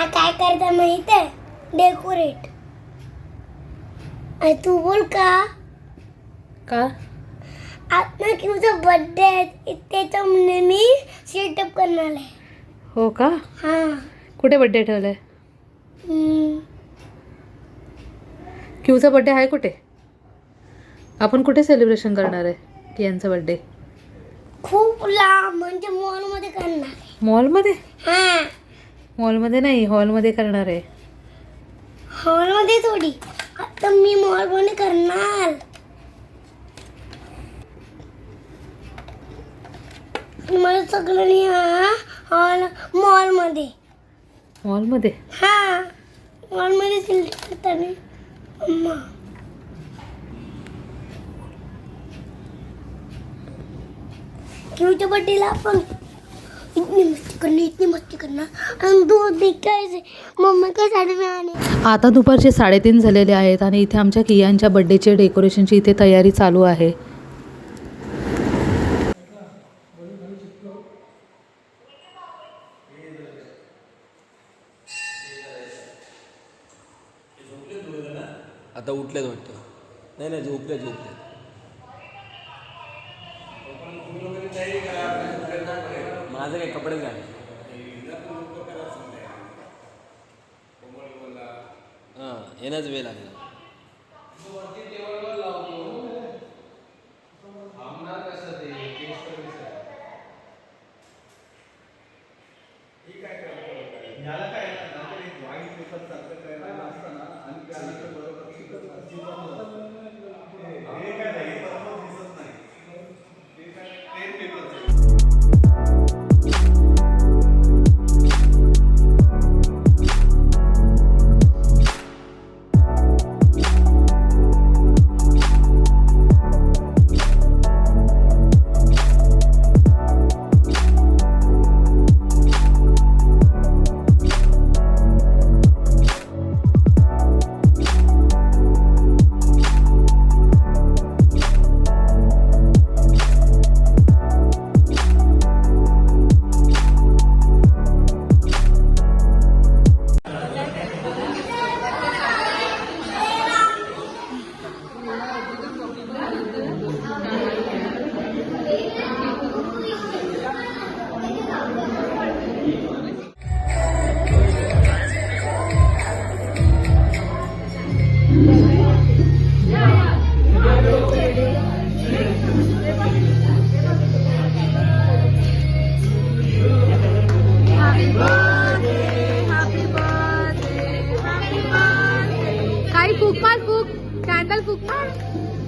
आ काय करता माहीत आहे? डेकोरेट आणि तू बोल का? का? आता तुझा बर्थडे आहे म्हणजे मी सेटअप करणार आहे. हो का? हां. कुठे बड्डे ठेवलाय. क्यूचा बड्डे आहे कुठे? आपण कुठे सेलिब्रेशन करणार आहे कियांचा बड्डे खूप लांब म्हणजे मॉलमध्ये करणार मॉलमध्ये हां. मॉलमध्ये नाही हॉलमध्ये करणार आहे. हॉलमध्ये थोडी. आता मी मॉलमध्ये करणार. मला सगळं नाही हा हॉल मॉलमध्ये. मॉलमध्ये? हा मॉलमध्ये सिलेक्ट करताना अम्मा. क्यूच्या बड्डेला आपण इतनी मस्ती इतनी मस्ती आणि दूध विकायचे मम्मी काय साडी मिळाली आता दुपारचे साडेतीन झालेले आहेत आणि इथे आमच्या कियांच्या बड्डेचे डेकोरेशनची इथे तयारी चालू आहे. आता उठलेत वाटतं. नाही नाही झोपले झोपले माझं काय कपडे काय हां येण्याच वेळ लागला? काही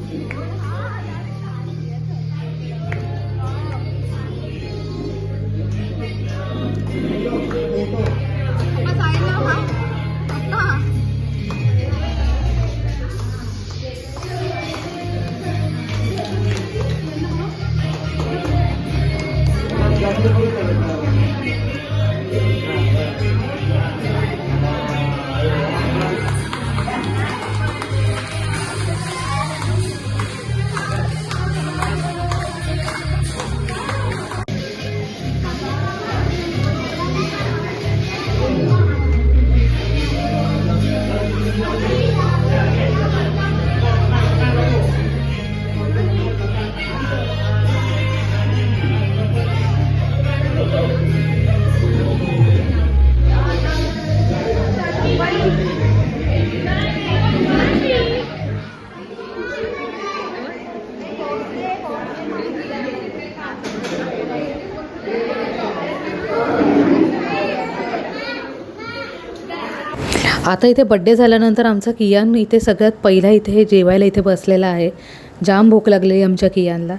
我好呀。आता इथे बड्डे झाल्यानंतर आमचा कियान इथे सगळ्यात पहिला इथे जेवायला इथे बसलेला आहे. जाम भूक लागली आमच्या कियानला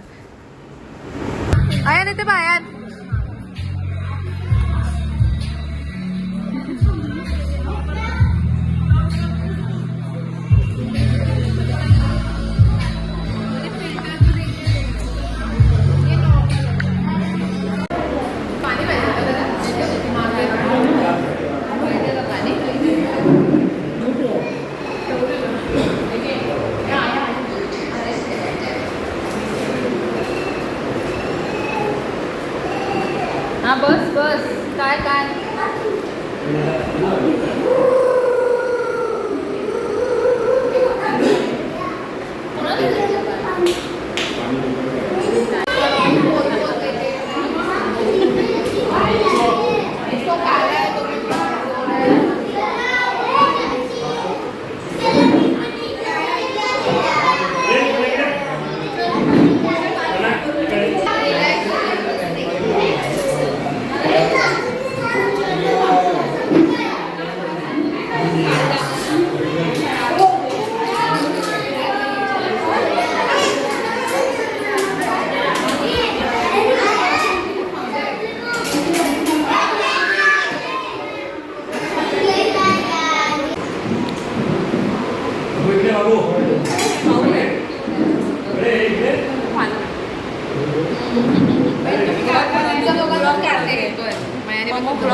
हा बस बस. काय काय?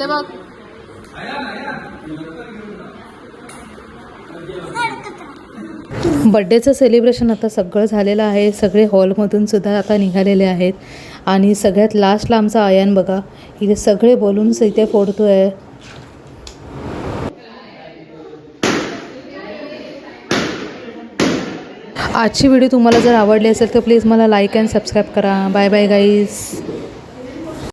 ताई बघ. बड्डेचं सेलिब्रेशन आता सगळं झालेलं आहे. सगळे हॉलमधून सुद्धा आता निघालेले आहेत. आणि सगळ्यात लास्टला आमचा आयान बघा. इथे सगळे बलून्स इथे फोडतो आहे आजची व्हिडिओ तुम्हाला जर आवडली असेल तर प्लीज मला लाईक अँड सबस्क्राईब करा. Bye bye guys